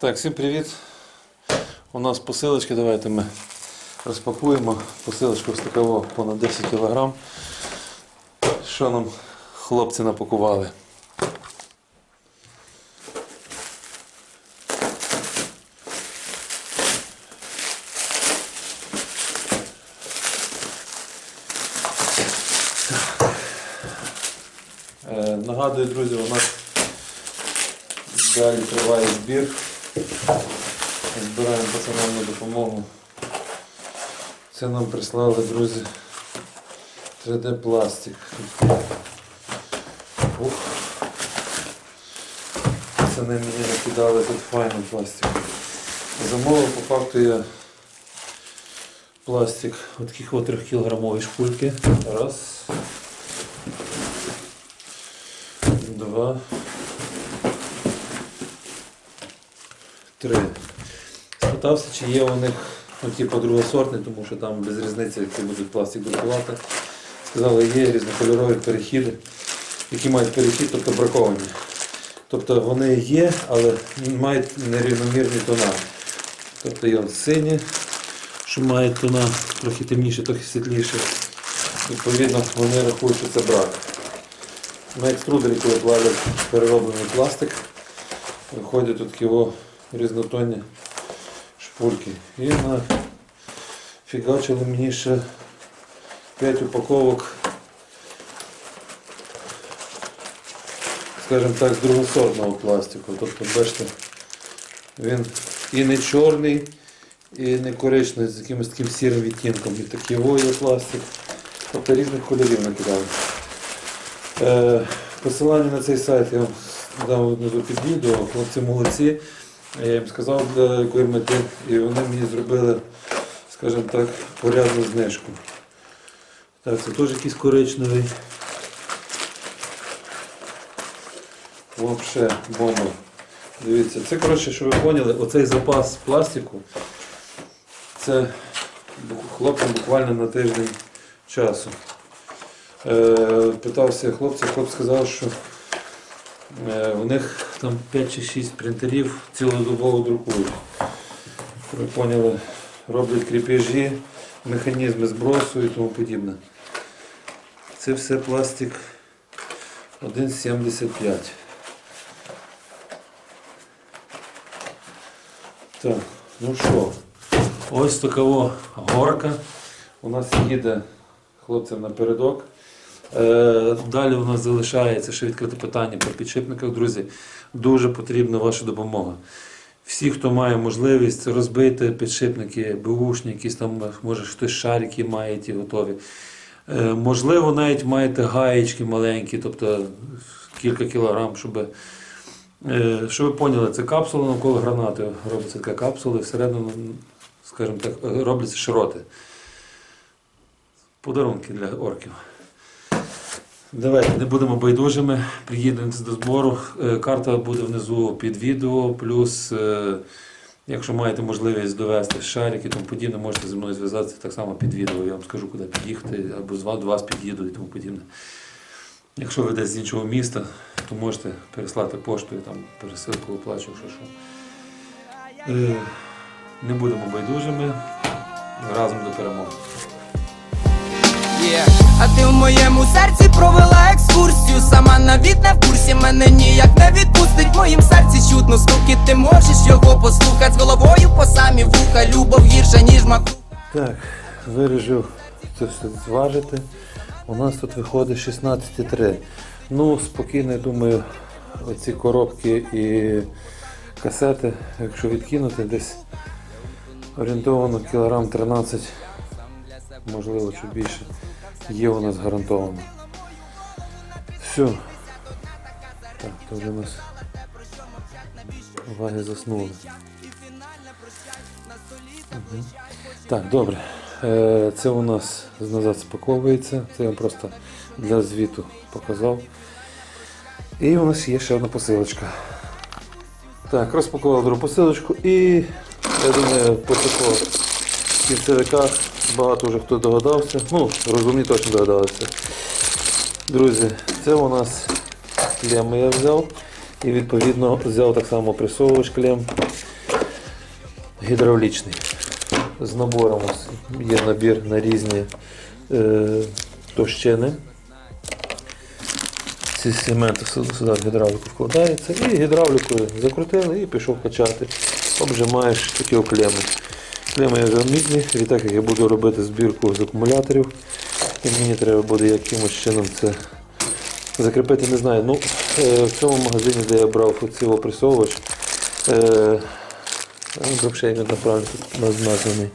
Так, всім привіт. У нас посилочки, давайте ми розпакуємо. Посилочку з такого понад 10 кг. Що нам хлопці напакували? Е, Нагадую, друзі, у нас далі триває збір. Збираємо пацанам на допомогу. Це нам прислали, друзі, 3D пластик. Ух. Це не мені накидали тут файний пластик. Замовив по факту я пластик от таких от 3 кілограмові шпульки. Раз. Два. Три. Спитався, чи є у них ну, типу другосортний, тому що там без різниці, які будуть пластик друкувати. Сказали, є різнокольорові перехіди, які мають перехід, тобто браковані. Тобто вони є, але мають нерівномірні тона. Тобто є сині, що мають тона трохи темніше, трохи світліше. Відповідно, вони рахують, що це брак. На екструдері, коли плавлять перероблений пластик, виходять тут його різнотонні шпульки. І на фігачили мені ще 5 упаковок, скажімо так, з другосортного пластику. Тобто, бачите, він і не чорний, і не коричневий, з якимось таким сірим відтінком. І такий є пластик. Тобто різних кольорів накидали. Е, Посилання на цей сайт я вам дав внизу під відео. Хлопці молодці. Я їм сказав для якої мети, і вони мені зробили, скажімо так, порядну знижку. Так, це теж якийсь коричневий. Вообще бомба. Дивіться, це коротше, що ви поняли, оцей запас пластику, це хлопцям буквально на тиждень часу. Е, питався хлопця, хлопець сказав, що у них там 5 чи 6 принтерів цілодобово друкують. Ви поняли, роблять кріпежі, механізми збросу і тому подібне. Це все пластик 1,75. Так, ну що, ось така о горка. У нас їде хлопцям напередок. Е, Далі у нас залишається ще відкрите питання по підшипниках. Друзі, дуже потрібна ваша допомога. Всі, хто має можливість розбити підшипники, бушні, якісь там, може хтось шарики має ті готові. Е, Можливо, навіть маєте гаєчки маленькі, тобто кілька кілограм, щоб, е, щоб ви поняли, це капсула навколо гранати. Робиться така капсула, і всередину, скажімо так, робляться широти. Подарунки для орків. Давайте не будемо байдужими, приїдемо до збору. Е, Карта буде внизу під відео, плюс, е, якщо маєте можливість довести шарики і тому подібне, можете зі мною зв'язатися так само під відео. Я вам скажу, куди під'їхати, або до вас під'їду і тому подібне. Якщо ви десь з іншого міста, то можете переслати поштою, там пересилку оплачу, що що. Е, Не будемо байдужими. Разом до перемоги. Є. А ти в моєму серці провела екскурсію. Сама навіть не в курсі мене ніяк не відпустить. В моїм серці чутно стуки, ти можеш його послухати з головою по самі вуха. Любов гірша, ніж маку. Так, вирішив це все зважити. У нас тут виходить 16,3. Ну, спокійно, я думаю, оці коробки і касети, якщо відкинути, десь орієнтовано кілограм 13, можливо, чуть більше, є у нас гарантовано. Все. Так, то вже у нас уваги заснули. Так, добре. Е, Це у нас назад спаковується. Це я вам просто для звіту показав. І у нас є ще одна посилочка. Так, розпакував другу посилочку і я думаю, по такого кінцевиках багато вже хто догадався. Ну, розумні точно догадалися. Друзі, це у нас клеми я взяв. І відповідно взяв так само присовувач клем. гідравлічний. З набором є набір на різні е, товщини. Ці сегменти сюди в гідравліку вкладається і гідравлікою закрутили і пішов качати. Обжимаєш такі оклеми. Вже мідні, і так як я буду робити збірку з акумуляторів, і мені треба буде якимось чином це закріпити, не знаю. Ну, е, в цьому магазині, де я брав оцей опресовувач, е, взагалі він тут названий.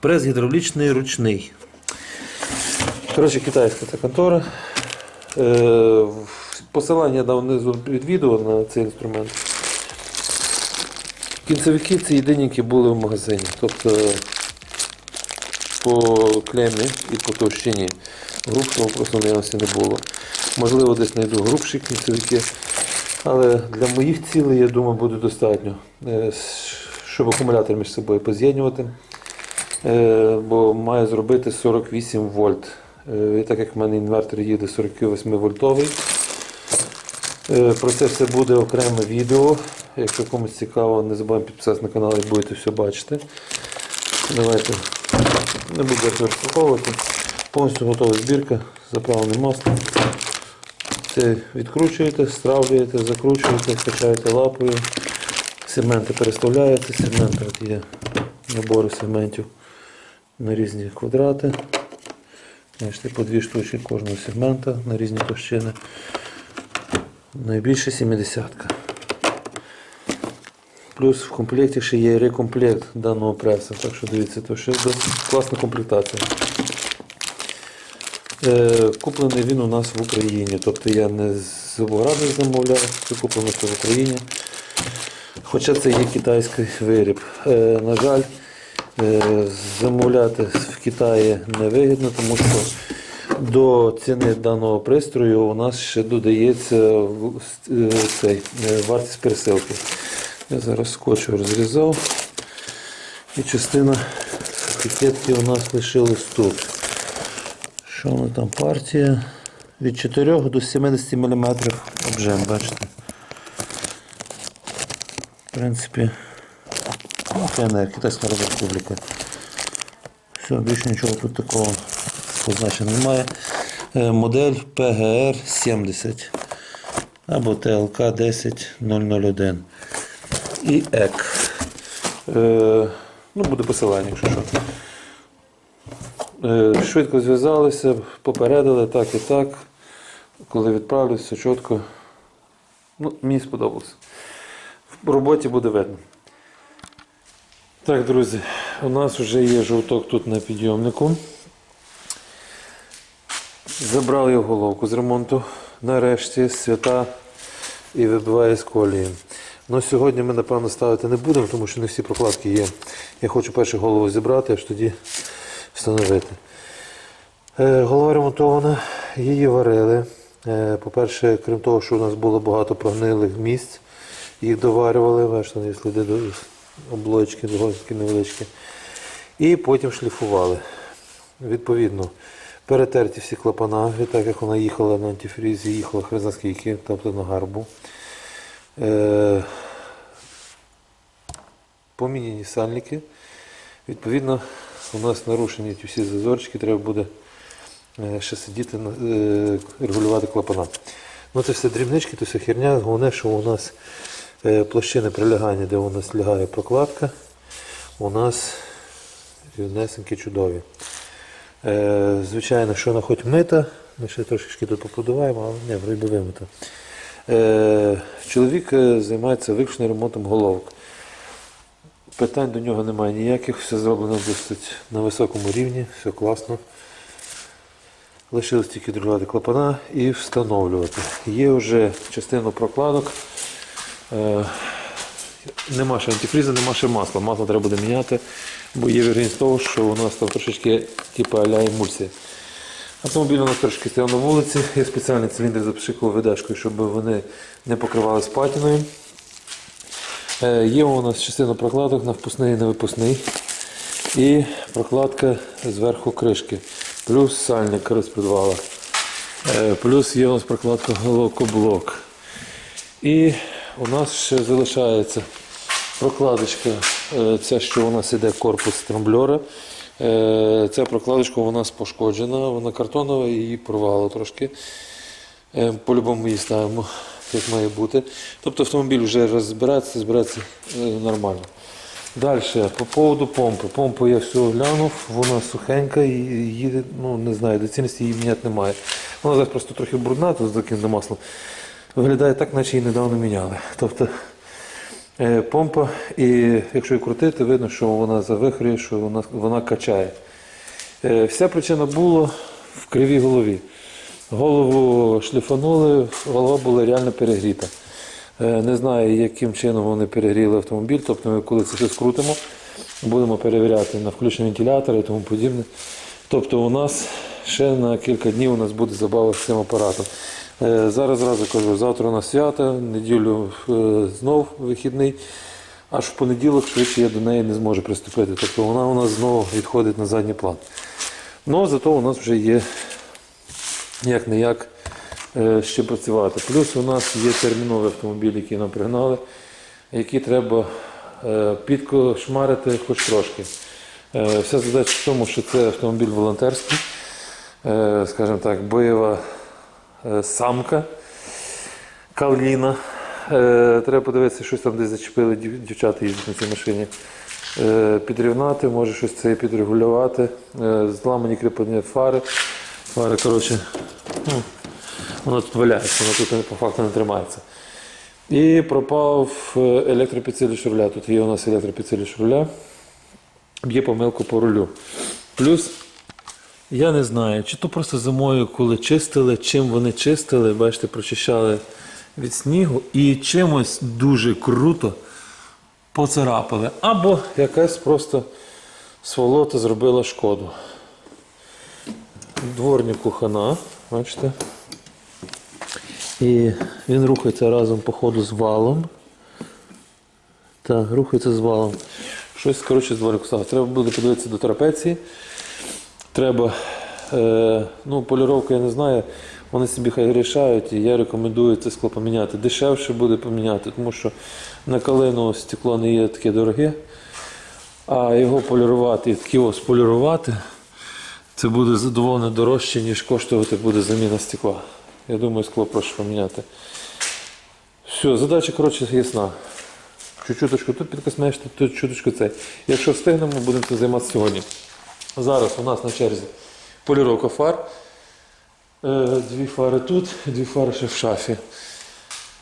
Прес гідравлічний ручний. Коротше, китайська ця контора. Е, Посилання дав внизу під відео на цей інструмент. Кінцевики ці єдині, які були в магазині. Тобто по клемі і по товщині грубшого просто не було. Можливо, десь знайду грубші кінцевики, але для моїх цілей, я думаю, буде достатньо, е, щоб акумулятор між собою поз'єднувати. Е, Бо маю зробити 48 вольт. Е, І так як в мене інвертор їде 48 вольтовий. Е, Про це все буде окреме відео. Якщо комусь цікаво, не забуваємо підписатися на канал і будете все бачити. Давайте не буду розпаковувати. Повністю готова збірка, заправлене масло. Це відкручуєте, стравлюєте, закручуєте, качаєте лапою. Сегменти переставляєте, сегменти от є набори сегментів на різні квадрати. По дві штучки кожного сегмента на різні товщини. Найбільше 70. Плюс в комплекті ще є рекомплект даного преса. Так що дивіться, то ще класна комплектація. Е, куплений він у нас в Україні. Тобто я не з Обограду замовляв, це куплено все в Україні. Хоча це є китайський виріб. Е, на жаль, е, замовляти в Китаї невигідно, тому що до ціни даного пристрою у нас ще додається е, цей, е, вартість пересилки. Я зараз скотч розрізав. І частина етикетки у нас лишилась тут. Що вона там партія? Від 4 до 70 мм обжем, бачите. В принципі, ну, КНР, Китайська Республіка. Все, більше нічого тут такого позначення немає. Е, Модель PGR 70 або ТЛК 10001 і ЕК. Е, ну, буде посилання, якщо що. Е, Швидко зв'язалися, попередили так і так. Коли відправлю, все чітко. Ну, мені сподобалося. В роботі буде видно. Так, друзі, у нас вже є жовток тут на підйомнику. Забрав його головку з ремонту. Нарешті свята і вибиває з колії. Ну, сьогодні ми, напевно, ставити не будемо, тому що не всі прокладки є. Я хочу першу голову зібрати, аж тоді встановити. Е, голова ремонтована, її варили. Е, по-перше, крім того, що у нас було багато прогнилих місць, їх доварювали, бачите, є сліди до облочки, догонські невеличкі. І потім шліфували. Відповідно, перетерті всі клапана, так як вона їхала на антифрізі, їхала хрена скільки, тобто на гарбу. Е, поміняні сальники. Відповідно, у нас нарушені ті всі зазорчики, треба буде е, ще сидіти, е, регулювати клапана. Ну це все дрібнички, то все херня. Головне, що у нас е, площини прилягання, де у нас лягає прокладка, у нас рівнесенькі чудові. Е, Звичайно, що вона хоч мита, ми ще трошечки тут поподуваємо, але не, вроді вимита. Е, Чоловік е, займається виключно ремонтом головок. Питань до нього немає ніяких, все зроблено досить на високому рівні, все класно. Лишилось тільки другати клапана і встановлювати. Є вже частину прокладок. Нема ще антифріза, нема ще масла. Масло треба буде міняти, бо є вірогідність того, що у нас там трошечки типу аля емульсія. Автомобіль у нас трошки стояв на вулиці, я спеціальний циліндр запшикував видашкою, щоб вони не покривалися патіною. Е, Є у нас частина прокладок на впускний і на випускний. І прокладка зверху кришки. Плюс сальник розпідвала. Е, Плюс є у нас прокладка головкоблок. І у нас ще залишається Прокладочка, е, ця, що у нас іде корпус трамблера. Е, Ця прокладочка у нас пошкоджена, вона картонова її порвало трошки. Е, По-любому її ставимо, як має бути. Тобто автомобіль вже розбирається, збирається е, нормально. Далі, по поводу помпи. Помпу я все глянув, вона сухенька і їде, ну не знаю, доцільності її міняти немає. Вона зараз просто трохи брудна, тут закинуте масло. Виглядає так, наче її недавно міняли. Тобто помпа, і якщо її крутити, видно, що вона завихрює, що вона, вона качає. Е, Вся причина була в кривій голові. Голову шліфанули, голова була реально перегріта. Е, Не знаю, яким чином вони перегріли автомобіль. Тобто ми коли це все скрутимо, будемо перевіряти на включення вентилятора і тому подібне. Тобто у нас ще на кілька днів у нас буде забава з цим апаратом. Е, Зараз зразу кажу, завтра у нас свято, неділю е, знов вихідний. Аж в понеділок швидше я до неї не зможу приступити. Тобто вона у нас знову відходить на задній план. Ну, зато у нас вже є як не як ще працювати. Плюс у нас є терміновий автомобіль, який нам пригнали, який треба е, підкошмарити хоч трошки. Вся задача в тому, що це автомобіль волонтерський, скажімо так, бойова самка. Каліна. Е, треба подивитися, щось там десь зачепили дівчата їздять на цій машині. Е, підрівнати, може щось це підрегулювати. Е, зламані кріплення фари. Фари, коротше, ну, воно тут валяється, воно тут по факту не тримається. І пропав е, електропідсилювач руля. Тут є у нас електропідсилювач руля. Б'є помилку по рулю. Плюс я не знаю, чи то просто зимою, коли чистили, чим вони чистили, бачите, прочищали від снігу і чимось дуже круто поцарапали. Або якась просто сволота зробила шкоду. Дворнику хана, бачите. І він рухається разом по ходу з валом. Так, рухається з валом. Щось, коротше, з стало. Треба буде подивитися до трапеції. Треба, е, ну, поліровку я не знаю, вони собі хай рішають, і я рекомендую це скло поміняти. Дешевше буде поміняти, тому що на калину стекло не є таке дороге, а його полірувати і такі ось це буде задоволено дорожче, ніж коштувати буде заміна стекла. Я думаю, скло проще поміняти. Все, задача, коротше, ясна. Чуть-чуточку тут підкоснеш, тут чуточку цей. Якщо встигнемо, будемо цим займатися сьогодні. Зараз у нас на черзі поліровка фар. Е, Дві фари тут, дві фари ще в шафі.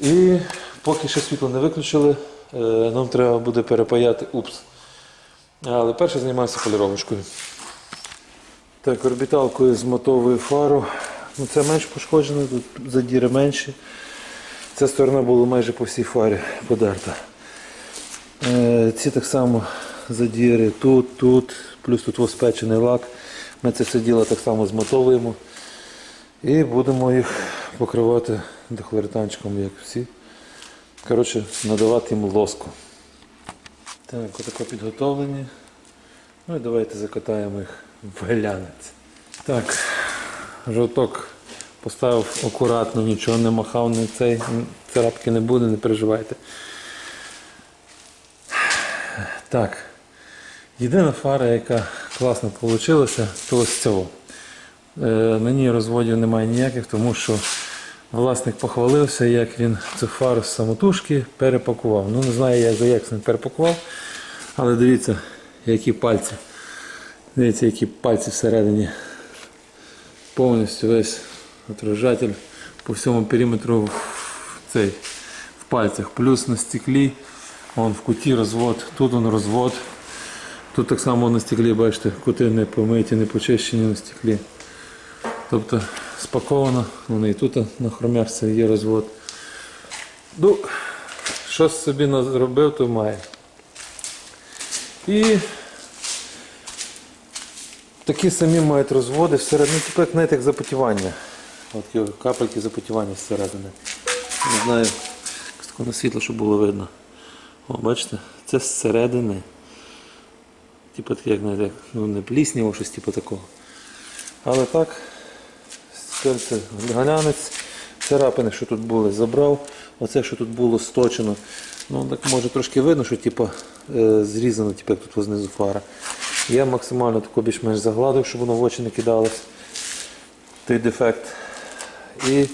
І поки ще світло не виключили, е, нам треба буде перепаяти упс. Але перше займаюся поліровочкою. Так, орбіталкою з мотовою фару. Ну, це менш пошкоджено, тут задіри менші. Ця сторона була майже по всій фарі подерта. Е, Ці так само задіри тут, тут, плюс тут спечений лак. Ми це все діло так само змотовуємо. І будемо їх покривати дохлоританчиком, як всі. Коротше, надавати їм лоску. Так, отако підготовлені. Ну і давайте закатаємо їх в глянець. Так, жовток поставив акуратно, нічого не махав, не цей, царапки не буде, не переживайте. Так. Єдина фара, яка класно вийшла, то ось цього. Е, на ній розводів немає ніяких, тому що власник похвалився, як він цю фару з самотужки перепакував. Ну не знаю, як за як він перепакував, але дивіться, які пальці. Дивіться, які пальці всередині. Повністю весь отражатель по всьому периметру в, цей, в пальцях. Плюс на стеклі, вон в куті розвод, тут он розвод. Тут так само на стеклі, бачите, кути не помиті, не почищені на стеклі. Тобто спаковано, вони і тут на хромяшці є розвод. Ну, щось собі зробив, то має. І такі самі мають розводи всередині, типу як знаєте, як запотівання. От капельки запотівання зсередини. Не знаю, якось на світло, щоб було видно. О, бачите, це зсередини. Типу як як, ну не плісняво, щось типу такого. Але так, тепер це глянець, царапини, що тут були, забрав. Оце, що тут було сточено, Ну, так може трошки видно, що типу, е, зрізано, типу, як тут знизу фара. Я максимально тако більш-менш загладив, щоб воно в очі не кидалось. Той дефект. І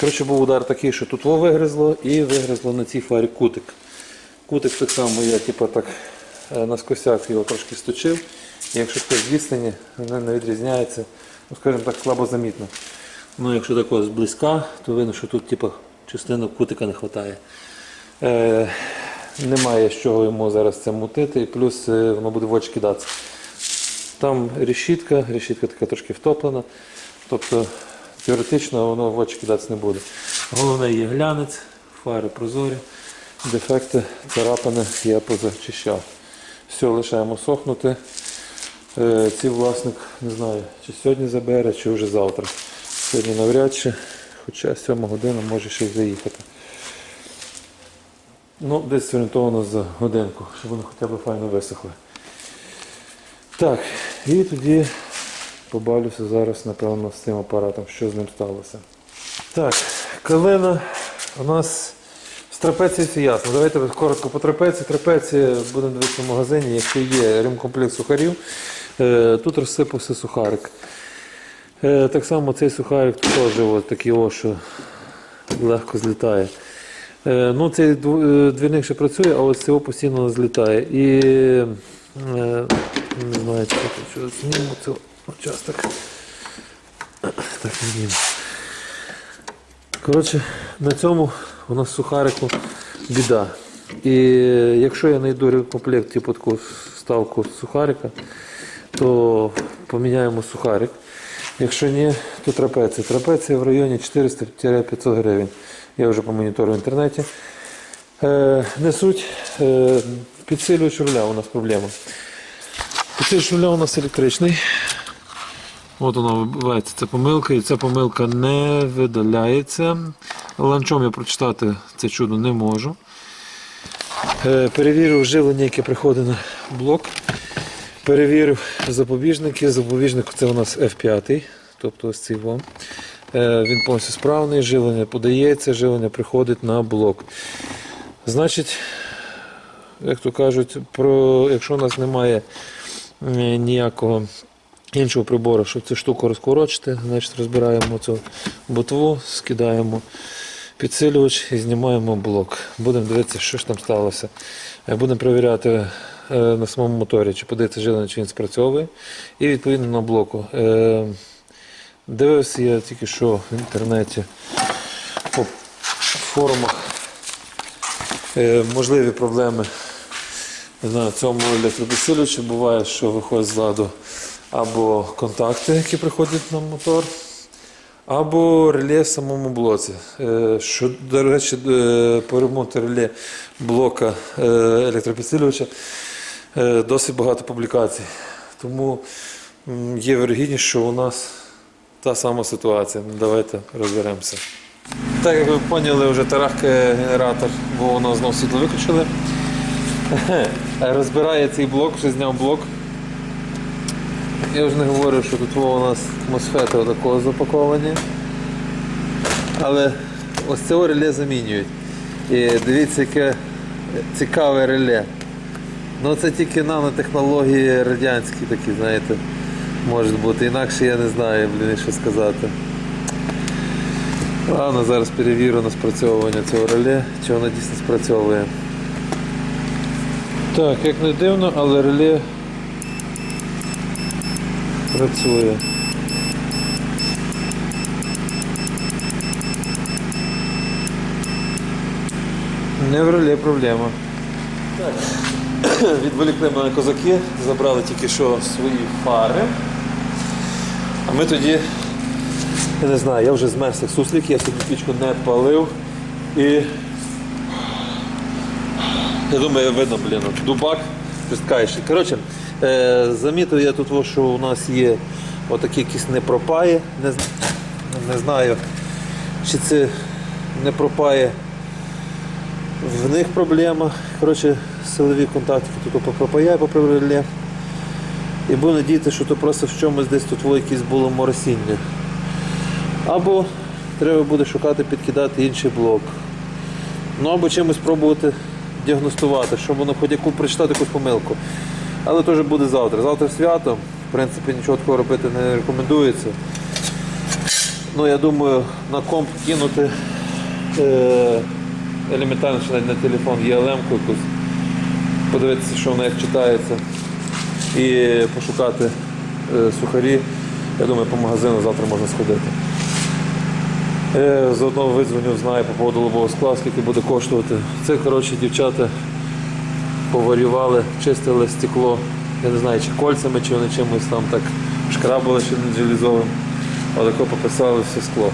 коротше, був удар такий, що тут вигризло і вигризло на цій фарі кутик. Кутик так само я типу, так, наскосяк його трошки сточив. І якщо хтось відстані, він не відрізняється, ну, скажімо так, слабо замітно. Ну, якщо тако зблизька, то видно, що тут типу, частина кутика не вистачає. Е, немає з чого йому зараз це мутити, і плюс е, воно буде в очі кидатися. Там решітка, решітка така трошки втоплена. Тобто теоретично воно в очі кидатися не буде. Головне є глянець, фари прозорі, дефекти, царапини я позачищав. Все, лишаємо сохнути. Е, Ці власник не знаю, чи сьогодні забере, чи вже завтра. Сьогодні навряд чи, хоча 7 година може ще заїхати. Ну, десь орієнтовано за годинку, щоб вони хоча б файно висохли. Так, і тоді побавлюся зараз, напевно, з цим апаратом, що з ним сталося. Так, калина у нас з трапеції все ясно. Давайте коротко по трапеції. Трапеція будемо дивитися в магазині, якщо є ремкомплект сухарів. Е, Тут розсипався сухарик. Е, Так само цей сухарик теж такий о, що легко злітає. Е, Ну, цей дв- двірник ще працює, а ось цього постійно злітає. І не знаю, що зніму цей участок. Так, не. Коротше, на цьому у нас сухарику біда. І якщо я знайду комплект, типу таку вставку сухарика, то поміняємо сухарик. Якщо ні, то трапеція. Трапеція в районі 400-500 гривень. Я вже помоніторю в інтернеті. Е, не суть. Е, підсилювач руля у нас проблема. Підсилювач руля у нас електричний. От воно вибивається, це помилка, і ця помилка не видаляється. Ланчом я прочитати це чудо не можу. Е, Перевірив живлення, яке приходить на блок. Перевірив запобіжники. Запобіжник це у нас F5, тобто ось цей вон. Е, Він повністю справний, живлення подається, живлення приходить на блок. Значить, як то кажуть, про, якщо у нас немає е, ніякого іншого прибору, щоб цю штуку розкорочити, значить розбираємо цю ботву, скидаємо підсилювач і знімаємо блок. Будемо дивитися, що ж там сталося. Е, Будемо перевіряти е, на самому моторі, чи подивитися жилення, чи він спрацьовує. І відповідно на блоку. Е, Дивився я тільки що в інтернеті по форумах можливі проблеми на цьому електропідсилювачі. Буває, що виходить з ладу або контакти, які приходять на мотор, або реле в самому блоці. Е, Що, до речі, е, по ремонту реле блока е, електропідсилювача досить багато публікацій. Тому є вірогідність, що у нас та сама ситуація. Ну, Давайте розберемося. Так як ви поняли, вже тарахкає генератор, бо воно знову світло виключили. Розбирає цей блок, вже зняв блок. Я вже не говорю, що тут у нас мосфети такого запаковані. Але ось це реле замінюють. І дивіться, яке цікаве реле. Ну це тільки нанотехнології радянські такі, знаєте, можуть бути. Інакше я не знаю, блін, що сказати. Ладно, зараз перевірю на спрацьовування цього реле, чи воно дійсно спрацьовує. Так, як не дивно, але реле працює. Не в реле проблема. Так. Відволікли мене козаки, забрали тільки що свої фари. А ми тоді, я не знаю, я вже змерз як суслик, я собі пічку не палив. І я думаю, видно, блін, дубак жорсткайший. Коротше, замітив я тут, що у нас є отакі якісь. Не, з- не знаю, чи це не пропає в них проблема. Коротше, силові контакти тут попропаяє по реле. І буду надіятися, що то просто в чомусь десь тут якесь було моросіння. Або треба буде шукати, підкидати інший блок. Ну або чимось пробувати діагностувати, щоб воно хоч яку прочитати якусь помилку. Але теж буде завтра. Завтра свято. В принципі, нічого такого робити не рекомендується. Ну, я думаю, на комп кинути е, елементарно, чи навіть на телефон ЄЛМ-ку якусь, подивитися, що вона як читається, і пошукати е, сухарі. Я думаю, по магазину завтра можна сходити. Е, заодно видзвоню, знаю по поводу лобового скла, скільки буде коштувати. Це, коротше, дівчата поварювали, чистили стекло. Я не знаю, чи кольцями, чи вони чимось там так шкрабали ще не желізовим. Отако пописали все скло.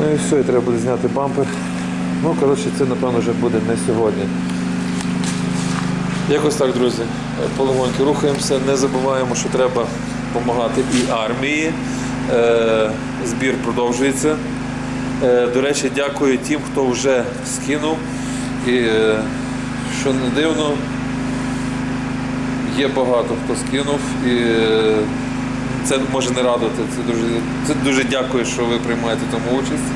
Ну і все, і треба буде зняти бампер. Ну, коротше, це напевно вже буде не сьогодні. Якось так, друзі. Полегоньки рухаємося, не забуваємо, що треба допомагати і армії. Е, збір продовжується. Е, до речі, дякую тим, хто вже скинув. І е, що не дивно, є багато хто скинув. І е, це може не радувати. Це дуже, це дуже дякую, що ви приймаєте тому участь.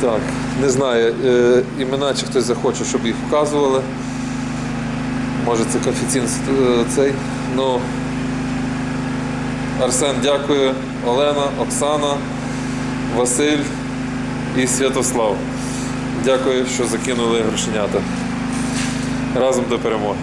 Так, не знаю, е, імена чи хтось захоче, щоб їх вказували. Може це коефіцієнт цей. Ну, Арсен, дякую. Олена, Оксана, Василь і Святослав. Дякую, що закинули грошенята. Разом до перемоги.